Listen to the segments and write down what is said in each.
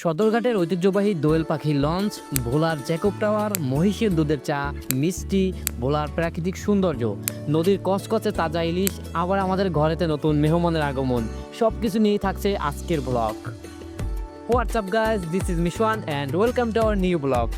সদরঘাটের ঐতিহ্যবাহী দোয়েল পাখি লঞ্চ, ভোলার জ্যাকব টাওয়ার, মহিষের দুধের চা, মিষ্টি, ভোলার প্রাকৃতিক সৌন্দর্য, নদীর কচকচে তাজা ইলিশ, আবার আমাদের ঘরেতে নতুন মেহমানের আগমন। সব কিছু নিয়েই থাকছে আজকের blog what's up guys this is মিশওয়ান and welcome to our new blog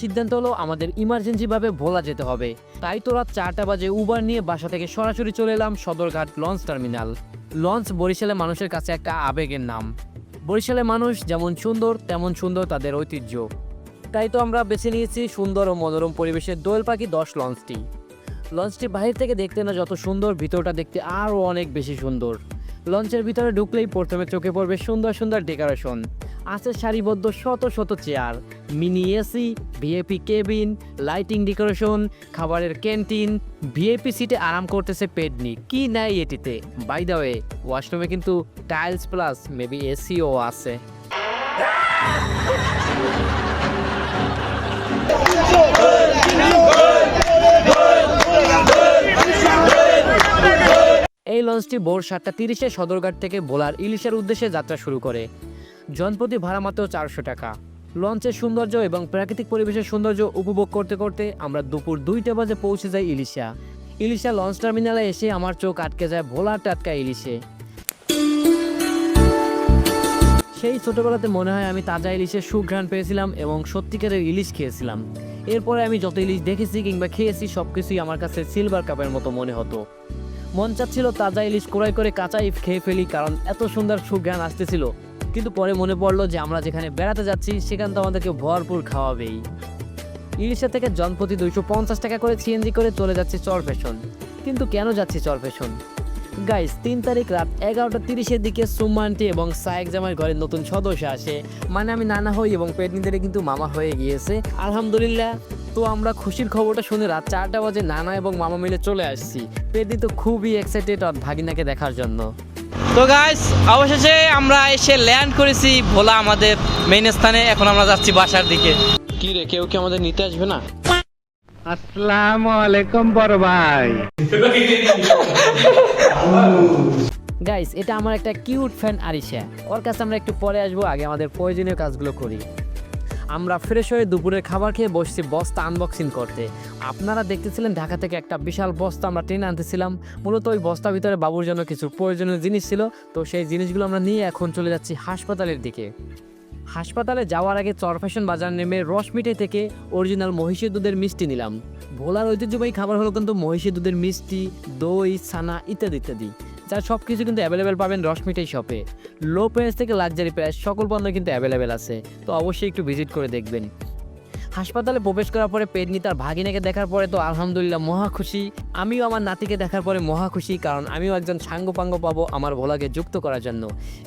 সিদ্ধান্ত হলো আমাদের ইমার্জেন্সিভাবে ভোলা যেতে হবে। তাই তো রাত চারটা বাজে উবার নিয়ে বাসা থেকে সরাসরি চলে এলাম সদরঘাট লঞ্চ টার্মিনাল লঞ্চ বরিশালে মানুষের কাছে একটা আবেগের নাম। বরিশালে মানুষ যেমন সুন্দর, তেমন সুন্দর তাদের ঐতিহ্য। তাই তো আমরা বেছে নিয়েছি সুন্দর ও মনোরম পরিবেশের দোয়েল পাখি দশ লঞ্চটি লঞ্চটি বাহির থেকে দেখতে না যত সুন্দর, ভিতরটা দেখতে আরও অনেক বেশি সুন্দর। লঞ্চের ভিতরে ঢুকলেই প্রথমে চোখে পড়বে সুন্দর সুন্দর ডেকোরেশন আছে সারিবদ্ধ শত শত chair, mini AC VIP cabin lighting decoration খাবারের ক্যান্টিন ভিএপি সিটে আরাম করতেছে পেডনি। কি নাই এটিতে? বাই দ্য ওয়ে ওয়াশরুমে কিন্তু টাইলস প্লাস মেবি এসিও আছে। এই লঞ্চটি ভোর সাতটা তিরিশে সদরঘাট থেকে ভোলার ইলিশের উদ্দেশ্যে যাত্রা শুরু করে। জনপ্রতি ভাড়া মাত্র চারশো টাকা। লঞ্চের সৌন্দর্য এবং প্রাকৃতিক পরিবেশের সৌন্দর্য উপভোগ করতে করতে আমরা দুপুর দুইটা বাজে পৌঁছে যাই ইলিশা। ইলিশা লঞ্চ টার্মিনালে এসে আমার চোখ আটকে যায় ভোলার টাটকা ইলিশে। সেই ছোটবেলাতে মনে হয় আমি তাজা ইলিশের সুঘ্রাণ পেয়েছিলাম এবং সত্যিকারের ইলিশ খেয়েছিলাম। এরপরে আমি যত ইলিশ দেখেছি কিংবা খেয়েছি সব কিছুই আমার কাছে সিলভার কাপের মতো মনে হতো। মন চাচ্ছিল তাজা ইলিশ ক্রয় করে কাঁচা ইফ খেয়ে ফেলি, কারণ এত সুন্দর সুঘ্রাণ আসতেছিল। কিন্তু পরে মনে পড়ল যে আমরা যেখানে বেড়াতে যাচ্ছি, সেখানে তো আমাদেরকে ভরপুর খাওয়াবেই। ইলিশা থেকে জনপ্রতি দুইশো পঞ্চাশ টাকা করে সিএনজি করে চলে যাচ্ছে চর ফ্যাশন। কিন্তু কেন যাচ্ছে চর ফ্যাশন? গাইস তিন তারিখ রাত এগারোটা তিরিশের দিকে সুমানটি এবং সায়েক জামার ঘরের নতুন সদস্য আসে। মানে আমি নানা হই এবং পেটনিদের কিন্তু মামা হয়ে গিয়েছে। আলহামদুলিল্লাহ, তো আমরা খুশির খবরটা শুনে রাত চারটা বাজে নানা এবং মামা মিলে চলে আসছি। পেটনি তো খুবই এক্সাইটেড ভাগিনাকে দেখার জন্য। তো গাইস অবশেষে আমরা এসে ল্যান্ড করেছি ভোলা আমাদের মেইন স্থানে। এখন আমরা যাচ্ছি বাসার দিকে। কি রে কেউ কি আমাদের নিতে আসবে না? আসসালামু আলাইকুম বড় ভাই। গাইস এটা আমার একটা কিউট ফ্যান আরিশা। ওর কাছে আমরা একটু পরে আসব আগে আমাদের প্রয়োজনীয় কাজগুলো করি। আমরা ফ্রেশ হয়ে দুপুরের খাবার খেয়ে বসছি বস্তা আনবক্সিং করতে। আপনারা দেখতেছিলেন ঢাকা থেকে একটা বিশাল বস্তা আমরা ট্রেনে আনতেছিলাম। মূলত ওই বস্তার ভিতরে বাবুর জন্য কিছু প্রয়োজনীয় জিনিস ছিল। তো সেই জিনিসগুলো আমরা নিয়ে এখন চলে যাচ্ছি হাসপাতালের দিকে। হাসপাতালে যাওয়ার আগে চরফ্যাশন বাজার নেমে রসমিঠাই থেকে অরিজিনাল মহিষের দুধের মিষ্টি নিলাম। ভোলার ঐতিহ্যবাহী খাবার হলো কিন্তু মহিষের দুধের মিষ্টি, দই, ছানা ইত্যাদি ইত্যাদি। যার সব কিছু কিন্তু অ্যাভেলেবেল পাবেন রসমিঠাই শপে লো প্রাইস থেকে লাক্সারি প্রাইস সকল পণ্য কিন্তু অ্যাভেলেবেল আছে। তো অবশ্যই একটু ভিজিট করে দেখবেন। হাসপাতালে প্রবেশ করার পরে পেডনি তার ভাগিনাকে দেখার পরে তো আলহামদুলিল্লাহ মহা খুশি। আমিও আমার নাতিকে দেখার পরে মহা খুশি কারণ আমিও একজন সাঙ্গপাঙ্গ পাবো আমার ভোলাকে যুক্ত করার জন্য।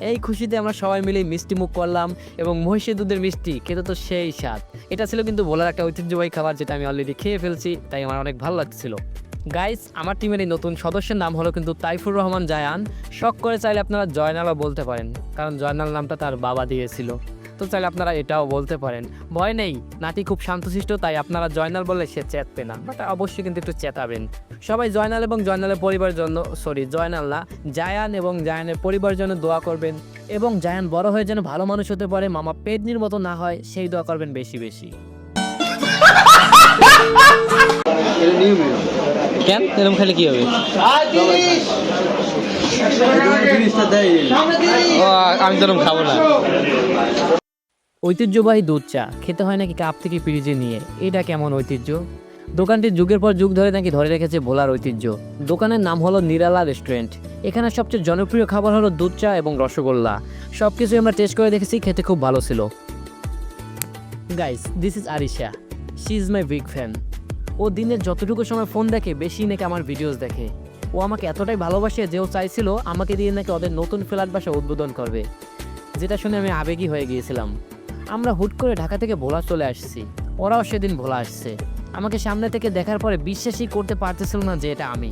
এই খুশিতে আমরা সবাই মিলে মিষ্টি মুখ করলাম এবং মহিষের দুধের মিষ্টি খেতে তো সেই স্বাদ। এটা ছিল কিন্তু ভোলার একটা ঐতিহ্যবাহী খাবার যেটা আমি অলরেডি খেয়ে ফেলছি, তাই আমার অনেক ভালো লাগছিল। গাইস আমার টিমের এই নতুন সদস্যের নাম হলো কিন্তু তাইফুর রহমান জায়ান। শখ করে চাইলে আপনারা জয়নালও বলতে পারেন কারণ জয়নাল নামটা তার বাবা দিয়েছিল। তো চাইলে আপনারা এটাও বলতে পারেন। ভয় নেই নাতি খুব শান্তশিষ্ট তাই আপনারা জয়নাল বললে সে চেতবে না বাট অবশ্যই কিন্তু একটু চেতাবেন। সবাই জয়নাল এবং জয়নালের পরিবারের জন্য সরি জয়নাল না জায়ান এবং জায়ানের পরিবারের জন্য দোয়া করবেন। এবং জায়ান বড় হয়ে যেন ভালো মানুষ হতে পারে মামা পেটনির মতো না হয় সেই দোয়া করবেন বেশি বেশি। কেন? এরকম খেলে কি হবে? আমি তো খাব না। ঐতিহ্যবাহী দুধ চা, খেতে হয় নাকি কাপ থেকে ফ্রিজে নিয়ে? এটা কেমন ঐতিহ্য? দোকানটি যুগের পর যুগ ধরে নাকি ধরে রেখেছে ভোলার ঐতিহ্য। দোকানের নাম হলো নিরালা রেস্টুরেন্ট। এখানে সবচেয়ে জনপ্রিয় খাবার হলো দুধ চা এবং রসগোল্লা। সব কিছুই আমরা টেস্ট করে দেখেছি, খেতে খুব ভালো ছিল। Guys this is Arisha she is my big fan ও দিনের যতটুকু সময় ফোন দেখে, বেশি নাকি আমার ভিডিওস দেখে। ও আমাকে এতটাই ভালোবাসে যে ও চাইছিল আমাকে দিয়ে নাকি ওদের নতুন ফ্ল্যাট বাসা উদ্বোধন করবে। যেটা শুনে আমি আবেগী হয়ে গিয়েছিলাম। আমরা হুট করে ঢাকা থেকে ভোলা চলে আসছি। ওরাও সেদিন ভোলা আসছে। আমাকে সামনে থেকে দেখার পরে বিশ্বাসই করতে পারতেছিল না যে এটা আমি।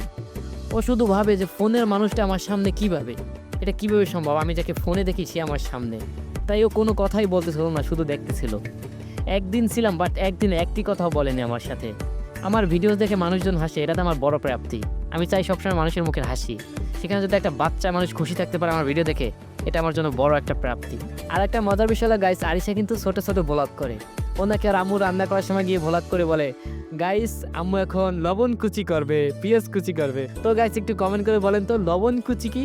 ও শুধু ভাবে যে ফোনের মানুষটা আমার সামনে কীভাবে? এটা কীভাবে সম্ভব? আমি যাকে ফোনে দেখি সে আমার সামনে। তাই ও কোনো কথাই বলতেছিল না, শুধু দেখতেছিল। একদিন ছিলাম বাট একদিন একটি কথাও বলেনি আমার সাথে। আমার ভিডিও দেখে মানুষজন হাসে এটা তো আমার বড় প্রাপ্তি। আমি চাই সবসময় মানুষের মুখের হাসি। সেখানে যদি একটা বাচ্চা মানুষ খুশি থাকতে পারে আমার ভিডিও দেখে, এটা আমার জন্য বড় একটা প্রাপ্তি। আর একটা মজার বিষয় হলো গাইস আরিসা কিন্তু ছোট ছোট ব্লগ করে। ও নাকি আর আম্মু রান্না করার সময় গিয়ে ভ্লগ করে বলে গাইস আম্মু এখন লবণ কুচি করবে, পেঁয়াজ কুচি করবে। তো গাইস একটু কমেন্ট করে বলেন তো, লবণ কুচি কি?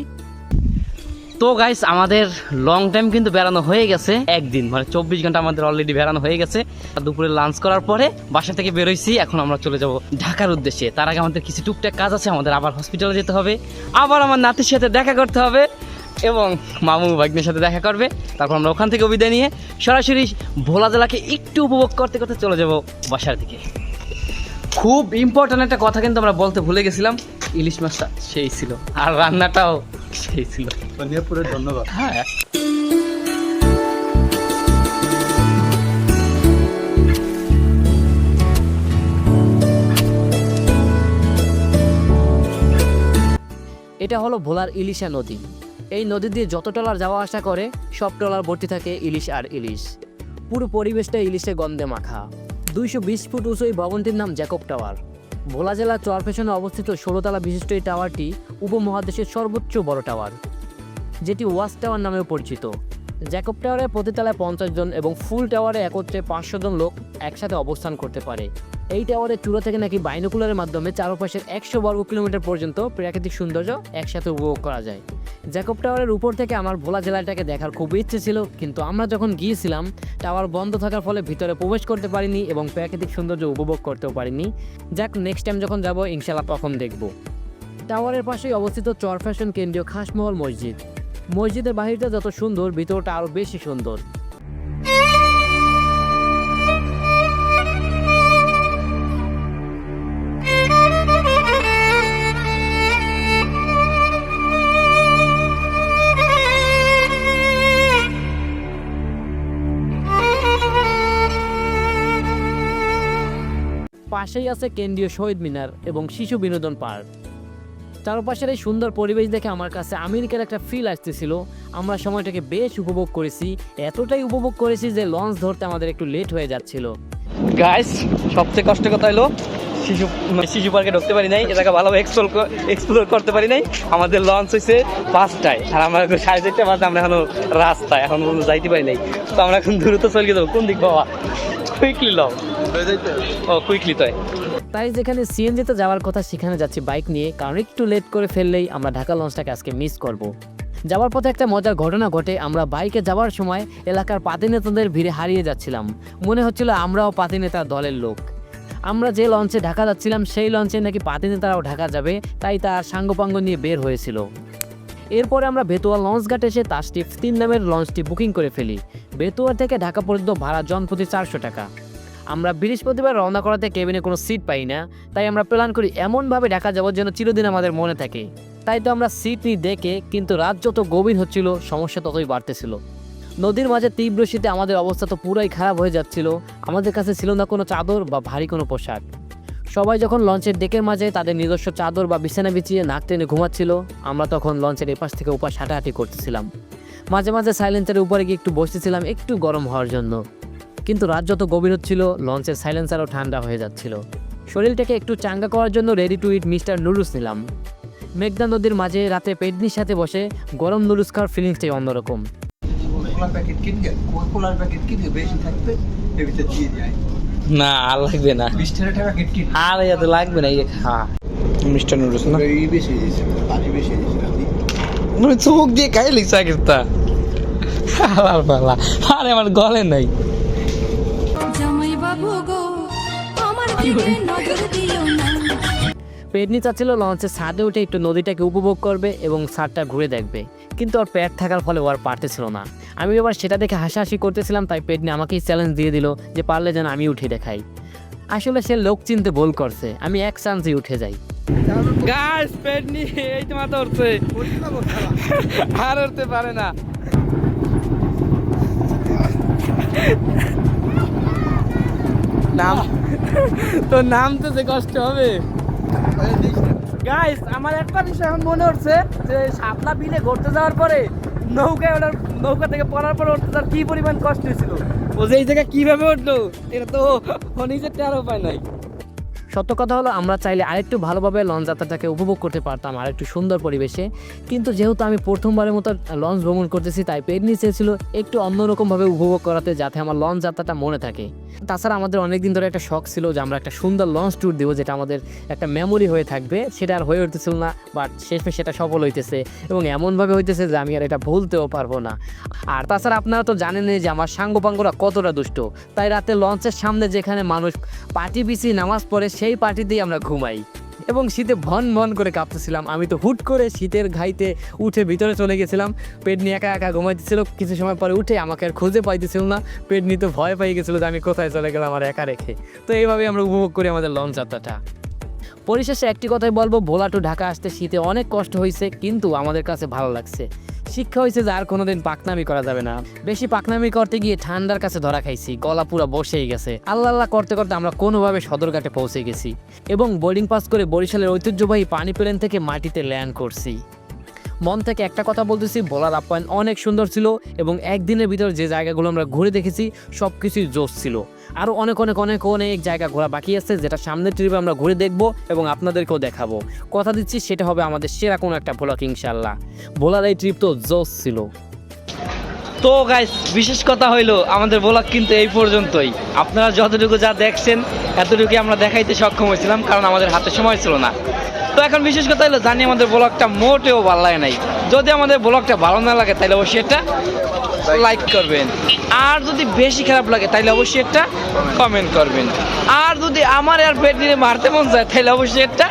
তো গাইস আমাদের লং টাইম কিন্তু বেড়ানো হয়ে গেছে। একদিন মানে চব্বিশ ঘণ্টা আমাদের অলরেডি বেড়ানো হয়ে গেছে। দুপুরে লাঞ্চ করার পরে বাসা থেকে বেরোইছি এখন আমরা চলে যাব ঢাকার উদ্দেশ্যে। তার আগে আমাদের কিছু টুকটাক কাজ আছে, আমাদের আবার হসপিটালে যেতে হবে। আবার আমার নাতির সাথে দেখা করতে হবে এবং মামু ভাগ্নের সাথে দেখা করবে। তারপর আমরা ওখান থেকে বিদায় নিয়ে সরাসরি ভোলা জেলাকে একটু উপভোগ করতে করতে চলে যাব বাসার দিকে। খুব ইম্পর্ট্যান্ট একটা কথা কিন্তু আমরা বলতে ভুলে গেছিলাম, ইলিশ মাছটা সেই ছিল। আর রান্নাটাও সেই ছিল ধন্যবাদ। হ্যাঁ। এটা হলো ভোলার ইলিশা নদী। এই নদী দিয়ে যত ট্রলার যাওয়া আসা করে সব ট্রলার ভর্তি থাকে ইলিশ আর ইলিশ। পুরো পরিবেশটা ইলিশে গন্ধে মাখা। দুইশো বিশ ফুট উঁচু এই ভবনটির নাম জ্যাকব টাওয়ার। ভোলা জেলার চরফেশনে অবস্থিত ষোলোতলা বিশিষ্ট এই টাওয়ারটি উপমহাদেশের সর্বোচ্চ বড় টাওয়ার, যেটি ওয়াচ টাওয়ার নামেও পরিচিত। জ্যাকব টাওয়ারে প্রতি তলায় পঞ্চাশ জন এবং ফুল টাওয়ারে একত্রে পাঁচশো জন লোক একসাথে অবস্থান করতে পারে। এই টাওয়ারের চূড়া থেকে নাকি বাইনোকুলারের মাধ্যমে চারপাশের একশো বর্গ কিলোমিটার পর্যন্ত প্রাকৃতিক সৌন্দর্য একসাথে উপভোগ করা যায়। জ্যাকব টাওয়ারের উপর থেকে আমার ভোলা জেলাটাকে দেখার খুব ইচ্ছে ছিল, কিন্তু আমরা যখন গিয়েছিলাম টাওয়ার বন্ধ থাকার ফলে ভিতরে প্রবেশ করতে পারিনি এবং প্রাকৃতিক সৌন্দর্য উপভোগ করতেও পারিনি। যাক নেক্সট টাইম যখন যাব ইনশাল্লাহ তখন দেখব। টাওয়ারের পাশেই অবস্থিত চর ফ্যাশন কেন্দ্রীয় খাসমহল মসজিদ। মসজিদের বাহিরটা যত সুন্দর, ভিতরটা আরও বেশি সুন্দর। পাশেই আছে কেন্দ্রীয় শহীদ মিনার এবং শিশু বিনোদন পার্ক। চারপাশের এই সুন্দর পরিবেশ দেখে আমার কাছে আমেরিকার একটা ফিল আসতেছিল। আমরা সময়টাকে বেশ উপভোগ করেছি, এতটাই উপভোগ করেছি যে লঞ্চ ধরতে আমাদের একটু লেট হয়ে যাচ্ছিল। গাইস সবচেয়ে কষ্ট কথা হলো, শিশু মানে শিশু পার্কে ঢুকতে পারি নাই এটাকে ভালোভাবে এক্সপ্লোর এক্সপ্লোর করতে পারি নাই। আমাদের লঞ্চ হয়েছে পাঁচটায়, আর আমরা এখন সাড়ে চারটে বাজে, আমরা এখনও রাস্তায়, এখন যাইতে পারি নাই। তো আমরা এখন দ্রুত চলে যাব, কোন দিক বাবা? কুইকলি লও ও কুইকলি তাই। তাই যেখানে সিএনজিতে যাওয়ার কথা, সেখানে যাচ্ছি বাইক নিয়ে। কারণ একটু লেট করে ফেললেই আমরা ঢাকা লঞ্চটাকে আজকে মিস করব। যাওয়ার পথে একটা মজার ঘটনা ঘটে। আমরা বাইকে যাওয়ার সময় এলাকার পাতি নেতাদের ভিড়ে হারিয়ে যাচ্ছিলাম। মনে হচ্ছিল আমরাও পাতি নেতার দলের লোক। আমরা যে লঞ্চে ঢাকা যাচ্ছিলাম, সেই লঞ্চে নাকি পাতি নেতারাও ঢাকা যাবে, তাই তার সাঙ্গপাঙ্গ নিয়ে বের হয়েছিল। এরপরে আমরা বেতুয়া লঞ্চ ঘাট এসে তাসটিপ তিন নামের লঞ্চটি বুকিং করে ফেলি। বেতুয়া থেকে ঢাকা পর্যন্ত ভাড়া জন প্রতি চারশো টাকা। আমরা বৃহস্পতিবার রওনা করাতে কেবিনে কোনো সিট পাই না, তাই আমরা প্ল্যান করি এমনভাবে ঢাকা যাব যেন চিরদিন আমাদের মনে থাকে। তাই তো আমরা সিট নিয়ে দেখে, কিন্তু রাত যত গভীর হচ্ছিল, সমস্যা ততই বাড়তেছিল। নদীর মাঝে তীব্র শীতে আমাদের অবস্থা তো পুরাই খারাপ হয়ে যাচ্ছিল, আমাদের কাছে ছিল না কোনো চাদর বা ভারী কোনো পোশাক। সবাই যখন লঞ্চের ডেকের মাঝে তাদের নিজস্ব চাদর বা বিছানা বিছিয়ে নাক টেনে ঘুমাচ্ছিল, আমরা তখন লঞ্চের এপাশ থেকে ওপাশ হাঁটাহাঁটি করতেছিলাম। মাঝে মাঝে সাইলেন্সের উপরে গিয়ে একটু বসতেছিলাম, একটু গরম হওয়ার জন্য। কিন্তু রাত যত গভীর হচ্ছিল লঞ্চের সাইলেন্সারও ঠান্ডা হয়ে যাচ্ছিল। শরীরটাকে একটু চাঙ্গা করার জন্য ready to eat mister noodles নিলাম। মেঘনা নদীর মাঝে রাতে পেডনির সাথে বসে গরম নুডলস খাওয়ার ফিলিংসটাই অন্যরকম। না আর লাগবে না। আর এত লাগবে না মিস্টার নুডলস না? চোখ দিয়ে খাই লিখছে আগের তা আলার পালা। আরে আমার গলে নাই। পেডনি চাচ্ছিল লঞ্চের ছাদে উঠে একটু নদীটাকে উপভোগ করবে এবং ছাদটা ঘুরে দেখবে। কিন্তু ওর প্যাট থাকার ফলে ও আর পারতেছিল না। আমি এবার সেটা দেখে হাসাহাসি করতেছিলাম তাই পেডনি আমাকেই চ্যালেঞ্জ দিয়ে দিল যে পারলে যেন আমি উঠে দেখাই। আসলে সে লোক চিনতে ভুল করছে আমি এক চান্সে উঠে যাই। গাইস পেট নিয়ে এই তো মাথা উঠছে। আর উঠতে পারে না। নাম। তো যে কষ্ট হবে। গাইস আমার একটা বিষয় এখন মনে হচ্ছে যে শাপলা বিলে ঘুরতে যাওয়ার পরে নৌকায় ওনার নৌকা থেকে পড়ার পর উঠতে তার কি পরিমাণ কষ্ট হয়েছিল? ও যে এই জায়গায় কীভাবে উঠল, এটা তো ও নিজের টের উপায় নাই। সত্য কথা হলো, আমরা চাইলে আরেকটু ভালোভাবে লঞ্চ যাত্রাটাকে উপভোগ করতে পারতাম আর একটু সুন্দর পরিবেশে। কিন্তু যেহেতু আমি প্রথমবারের মতো লঞ্চ ভ্রমণ করতেছি, তাই পেডনি চেয়েছিল একটু অন্যরকমভাবে উপভোগ করাতে যাতে আমার লঞ্চ যাত্রাটা মনে থাকে। তাছাড়া আমাদের অনেক দিন ধরে একটা শখ ছিল যে আমরা একটা সুন্দর লঞ্চ ট্যুর দেবো, যেটা আমাদের একটা মেমোরি হয়ে থাকবে। সেটা আর হয়ে উঠতেছিল না বাট শেষমে সেটা সফল হইতেছে এবং এমনভাবে হইতেছে যে আমি আর এটা ভুলতেও পারব না। আর তাছাড়া আপনারা তো জানেনই যে আমার সাঙ্গপাঙ্গরা কতটা দুষ্ট। তাই রাতে লঞ্চের সামনে যেখানে মানুষ পার্টি বিছি নামাজ পড়ে সেই পার্টিতেই আমরা ঘুমাই। এবং শীতে ভন ভন করে কাঁপতেছিলাম। আমি তো হুট করে শীতের ঘাইতে উঠে ভিতরে চলে গেছিলাম। পেট নিয়ে একা একা ঘুমাইতেছিল। কিছু সময় পরে উঠে আমাকে আর খুঁজে পাইতেছিল না। পেট নিয়ে তো ভয় পাই গেছিল যে আমি কোথায় চলে গেলাম আমার একা রেখে। তো এইভাবে আমরা উপভোগ করি আমাদের লঞ্চ যাত্রাটা। পরিশেষে একটি কথাই বলব, ভোলা টু ঢাকা আসতে শীতে অনেক কষ্ট হয়েছে কিন্তু আমাদের কাছে ভালো লাগছে। শিক্ষা হয়েছে যে আর কোনোদিন পাকনামি করা যাবে না। বেশি পাকনামি করতে গিয়ে ঠান্ডার কাছে ধরা খাইছি, গলা পুরো বসেই গেছে। আল্লাহ আল্লাহ করতে করতে আমরা কোনোভাবে সদরঘাটে পৌঁছে গেছি এবং বোর্ডিং পাস করে বরিশালের ঐতিহ্যবাহী পানি প্লেন থেকে মাটিতে ল্যান্ড করছি। মন থেকে একটা কথা বলতেছি, বলার আপ্যায়ন অনেক সুন্দর ছিল এবং একদিনের ভিতর যে জায়গাগুলো আমরা ঘুরে দেখেছি সব কিছুই জোশ ছিল। আরও অনেক অনেক অনেক অনেক জায়গা ঘোরা বাকি আছে, যেটা সামনের ট্রিপে আমরা ঘুরে দেখব এবং আপনাদেরকেও দেখাবো। কথা দিচ্ছি, সেটা হবে আমাদের সেরা কোনো একটা ভোলাক ইনশাল্লাহ ভোলার এই ট্রিপ তো জোশ ছিল। তো গাইস বিশেষ কথা হইল, আমাদের ব্লগ কিন্তু এই পর্যন্তই। আপনারা যতটুকু যা দেখছেন এতটুকু আমরা দেখাইতে সক্ষম হয়েছিলাম, কারণ আমাদের হাতে সময় ছিল না। তো এখন বিশেষ কথা হলো জানি আমাদের ব্লগটা মোটেও ভালো লাগে নাই। যদি আমাদের ব্লগটা ভালো না লাগে তাহলে অবশ্যই এটা লাইক করবেন। আর যদি বেশি খারাপ লাগে তাহলে অবশ্যই একটা কমেন্ট করবেন। আর যদি আমার আর পেট নিয়ে মারতে মন যায় তাহলে অবশ্যই একটা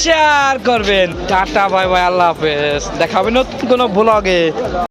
শেয়ার করবেন। টাটা বাই বাই আল্লাহ হাফেজ। দেখা হবে নতুন কোনো ব্লগে